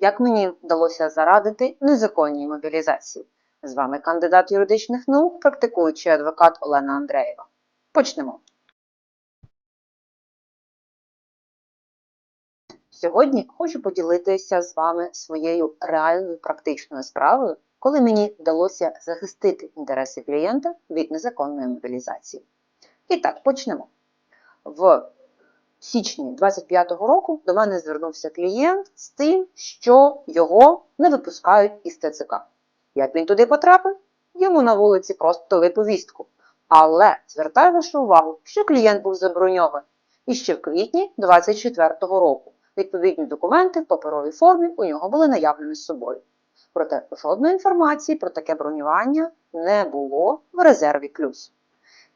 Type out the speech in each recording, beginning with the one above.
Як мені вдалося зарадити незаконній мобілізації? З вами кандидат юридичних наук, практикуючий адвокат Олена Андреєва. Почнемо. Сьогодні хочу поділитися з вами своєю реальною практичною справою, коли мені вдалося захистити інтереси клієнта від незаконної мобілізації. І так, почнемо. В січні 25-го року до мене звернувся клієнт з тим, що його не випускають із ТЦК. Як він туди потрапив? Йому на вулиці просто дали повістку. Але звертаю вашу увагу, що клієнт був заброньований і ще в квітні 24-го року. Відповідні документи в паперовій формі у нього були наявними з собою. Проте жодної інформації про таке бронювання не було в резерві клюс.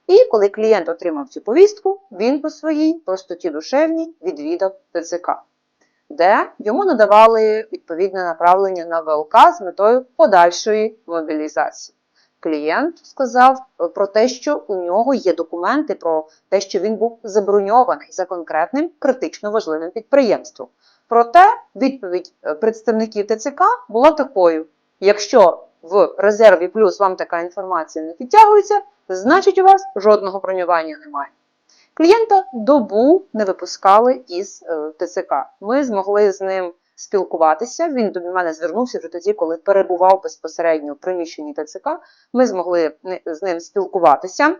І коли клієнт отримав цю повістку, він по своїй простоті душевній відвідав ТЦК, де йому надавали відповідне направлення на ВЛК з метою подальшої мобілізації. Клієнт сказав про те, що у нього є документи про те, що він був заброньований за конкретним критично важливим підприємством. Проте відповідь е, представників ТЦК була такою: якщо в резерві плюс вам така інформація не підтягується, значить у вас жодного бронювання немає. Клієнта добу не випускали із е, ТЦК. Ми змогли з ним спілкуватися. Він до мене звернувся вже тоді, коли перебував безпосередньо в приміщенні ТЦК. Ми змогли з ним спілкуватися, е,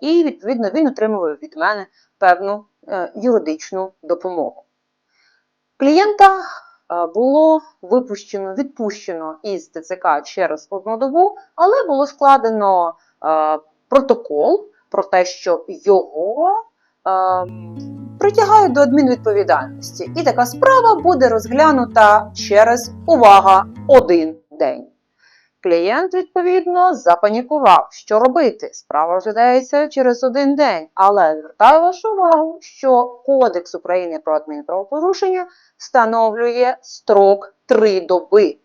і відповідно він отримував від мене певну е, юридичну допомогу. Клієнта е, було випущено, відпущено із ТЦК через одну добу, але було складено е, протокол про те, що його е, притягають до адмінвідповідальності. І така справа буде розглянута через увага один день. Клієнт, відповідно, запанікував, що робити. Справа розглядається через один день. Але звертаю вашу увагу, що Кодекс України про адмінправопорушення встановлює строк 3 доби,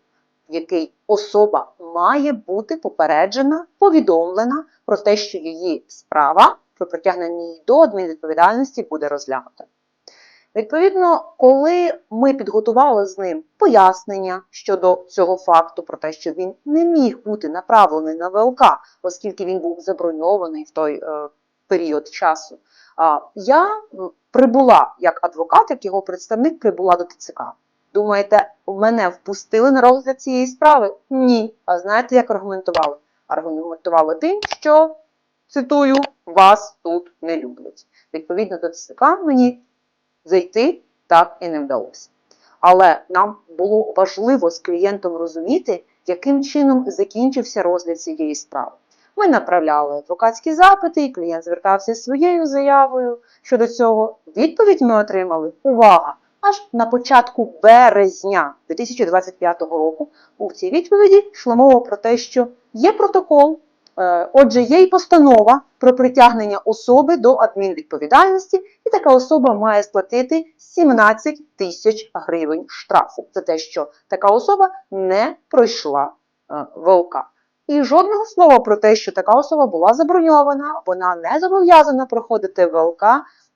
в який особа має бути попереджена, повідомлена про те, що її справа про притягнення її до адмінвідповідальності буде розглянута. Відповідно, коли ми підготували з ним пояснення щодо цього факту, про те, що він не міг бути направлений на ВЛК, оскільки він був заброньований в той е, період часу, а, я прибула як адвокат, як його представник, прибула до ТЦК. Думаєте, мене впустили на розгляд цієї справи? Ні. А знаєте, як аргументували? Аргументували тим, що цитую, вас тут не люблять. Відповідно до ТЦК мені зайти так і не вдалося. Але нам було важливо з клієнтом розуміти, яким чином закінчився розгляд цієї справи. Ми направляли адвокатські запити, і клієнт звертався зі своєю заявою щодо цього. Відповідь ми отримали. Увага! Аж на початку березня 2025 року у цій відповіді йшло мова про те, що є протокол, е, отже, є й постанова про притягнення особи до адмінвідповідальності, і така особа має сплатити 17 тисяч гривень штрафу за те, що така особа не пройшла е, ВЛК. І жодного слова про те, що така особа була заброньована, вона не зобов'язана проходити ВЛК.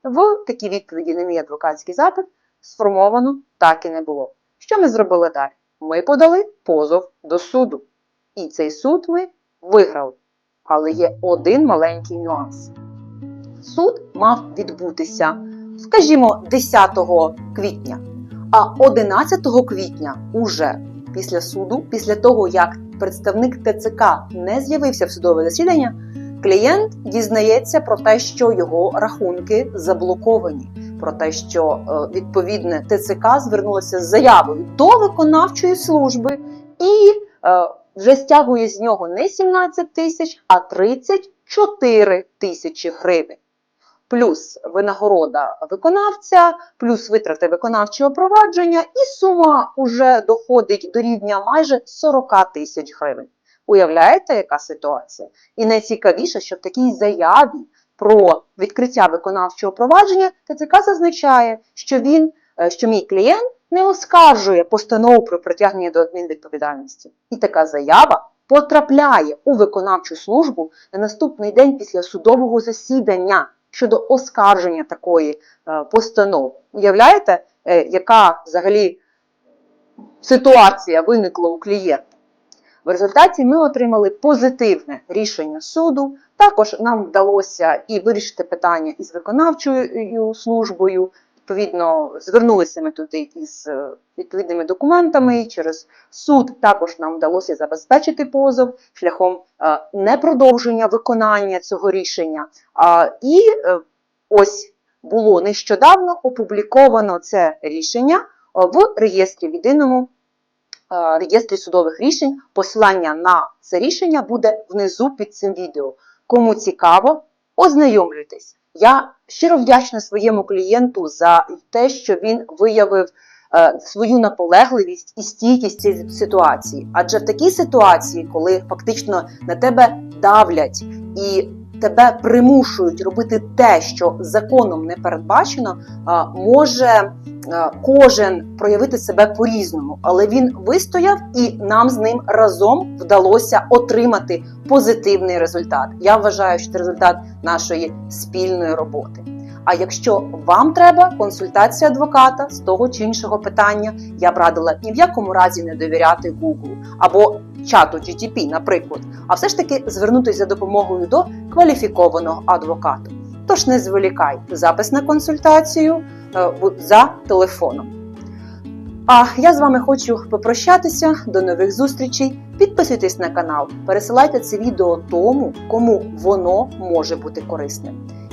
В такій відповіді на мій адвокатський запит сформовано так і не було. Що ми зробили далі? Ми подали позов до суду. І цей суд ми виграли. Але є один маленький нюанс. Суд мав відбутися, скажімо, 10 квітня. А 11 квітня, уже після суду, після того, як представник ТЦК не з'явився в судове засідання, клієнт дізнається про те, що його рахунки заблоковані, про те, що е, відповідне ТЦК звернулося з заявою до виконавчої служби і е, вже стягує з нього не 17 тисяч, а 34 тисячі гривень. Плюс винагорода виконавця, плюс витрати виконавчого провадження, і сума вже доходить до рівня майже 40 тисяч гривень. Уявляєте, яка ситуація? І найцікавіше, що в такій заяві про відкриття виконавчого провадження ТЦК зазначає, що він, е, що мій клієнт не оскаржує постанову про притягнення до адмінвідповідальності. І така заява потрапляє у виконавчу службу на наступний день після судового засідання щодо оскарження такої е, постанови. Уявляєте, е, яка взагалі ситуація виникла у клієнта. В результаті ми отримали позитивне рішення суду. Також нам вдалося і вирішити питання із виконавчою службою. Відповідно, звернулися ми туди із е, відповідними документами. Через суд також нам вдалося забезпечити позов шляхом е, непродовження виконання цього рішення. І е, ось було нещодавно опубліковано це рішення е, в реєстрі в єдиному е, реєстрі судових рішень. Посилання на це рішення буде внизу під цим відео. Кому цікаво, ознайомлюйтесь. Я щиро вдячна своєму клієнту за те, що він виявив е, свою наполегливість і стійкість цієї ситуації. Адже в такій ситуації, коли фактично на тебе давлять і тебе примушують робити те, що законом не передбачено, може кожен проявити себе по-різному, але він вистояв, і нам з ним разом вдалося отримати позитивний результат. Я вважаю, що це результат нашої спільної роботи. А якщо вам треба консультація адвоката з того чи іншого питання, я б радила ні в якому разі не довіряти Google або чату GTP, наприклад, а все ж таки звернутися за допомогою до кваліфікованого адвоката. Тож не зволікай запис на консультацію е, за телефоном. А я з вами хочу попрощатися. До нових зустрічей. Підписуйтесь на канал, пересилайте це відео тому, кому воно може бути корисним.